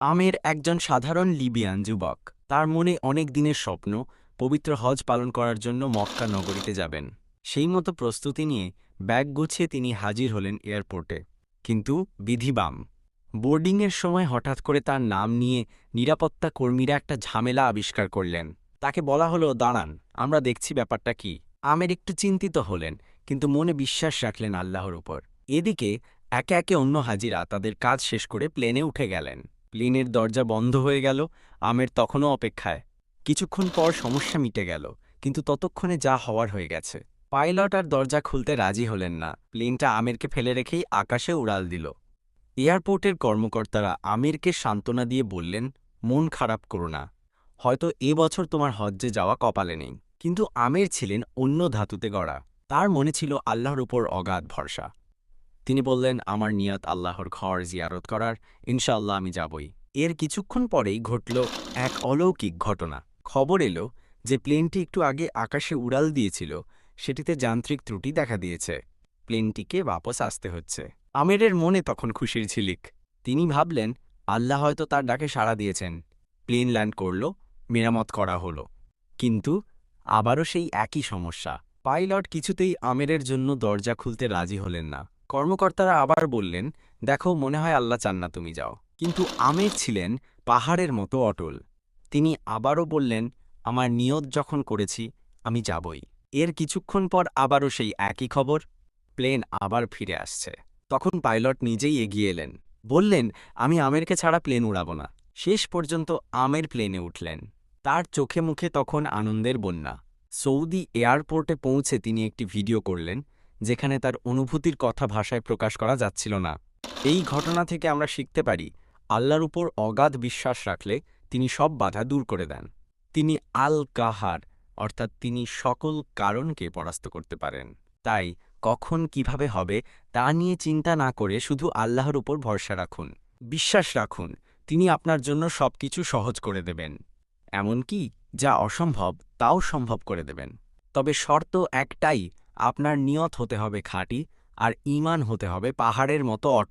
আমের একজন সাধারণ লিবিয়ান যুবক। তার মনে অনেক দিনের স্বপ্ন, পবিত্র হজ পালন করার জন্য মক্কা নগরীতে যাবেন। সেই মতো প্রস্তুতি নিয়ে ব্যাগ গুছিয়ে তিনি হাজির হলেন এয়ারপোর্টে। কিন্তু বিধিবাম বোর্ডিংয়ের সময় হঠাৎ করে তার নাম নিয়ে নিরাপত্তা কর্মীরা একটা ঝামেলা আবিষ্কার করলেন। তাকে বলা হলো, দাঁড়ান, আমরা দেখছি ব্যাপারটা কি। আমের একটু চিন্তিত হলেন, কিন্তু মনে বিশ্বাস রাখলেন আল্লাহর উপর। এদিকে একে একে অন্য হাজিরা তাদের কাজ শেষ করে প্লেনে উঠে গেলেন। প্লেনের দরজা বন্ধ হয়ে গেল, আমের তখনও অপেক্ষায়। কিছুক্ষণ পর সমস্যা মিটে গেল, কিন্তু ততক্ষণে যা হওয়ার হয়ে গেছে। পাইলট আর দরজা খুলতে রাজি হলেন না। প্লেনটা আমেরকে ফেলে রেখেই আকাশে উড়াল দিল। এয়ারপোর্টের কর্মকর্তারা আমিরকে সান্ত্বনা দিয়ে বললেন, মন খারাপ করো না। হয়তো এ বছর তোমার হজ্জে যাওয়া কপালে নেই। কিন্তু আমের ছিলেন অন্য ধাতুতে গড়া। তার মনে ছিল আল্লাহর উপর অগাধ ভরসা। তিনি বললেন, আমার নিয়ত আল্লাহর ঘর জিয়ারত করার, ইনশাআল্লাহ আমি যাবই। এর কিছুক্ষণ পরেই ঘটল এক অলৌকিক ঘটনা। খবর এলো যে প্লেনটি একটু আগে আকাশে উড়াল দিয়েছিল, সেটিতে যান্ত্রিক ত্রুটি দেখা দিয়েছে। প্লেনটিকে বাপস আসতে হচ্ছে। আমেরের মনে তখন খুশির ঝিলিক। তিনি ভাবলেন, আল্লাহ হয়তো তার ডাকে সাড়া দিয়েছেন। প্লেন ল্যান্ড করল, মেরামত করা হলো। কিন্তু আবারও সেই একই সমস্যা। পাইলট কিছুতেই আমেরের জন্য দরজা খুলতে রাজি হলেন না। কর্মকর্তারা আবার বললেন, দেখো, মনে হয় আল্লাহ চান না তুমি যাও। কিন্তু আমের ছিলেন পাহাড়ের মতো অটল। তিনি আবারও বললেন, আমার নিয়ত যখন করেছি, আমি যাবই। এর কিছুক্ষণ পর আবারও সেই একই খবর, প্লেন আবার ফিরে আসছে। তখন পাইলট নিজেই এগিয়ে এলেন। বললেন, আমি আমেরকে ছাড়া প্লেন উড়াব না। শেষ পর্যন্ত আমের প্লেনে উঠলেন। তার চোখে মুখে তখন আনন্দের বন্যা। সৌদি এয়ারপোর্টে পৌঁছে তিনি একটি ভিডিও করলেন। যেখানে তার অনুভূতির কথা ভাষায় প্রকাশ করা যাচ্ছিল না। এই ঘটনা থেকে আমরা শিখতে পারি, আল্লাহর উপর অগাধ বিশ্বাস রাখলে তিনি সব বাধা দূর করে দেন। তিনি আল কাহার অর্থাৎ তিনি সকল কারণকে পরাস্ত করতে পারেন। তাই কখন কীভাবে হবে তা নিয়ে চিন্তা না করে শুধু আল্লাহর উপর ভরসা রাখুন। বিশ্বাস রাখুন, তিনি আপনার জন্য সবকিছু সহজ করে দেবেন। এমনকি যা অসম্ভব, তাও সম্ভব করে দেবেন। তবে শর্ত একটাই আপনার নিয়ত হতে হবে খাঁটি আর ইমান হতে হবে পাহাড়ের মতো অট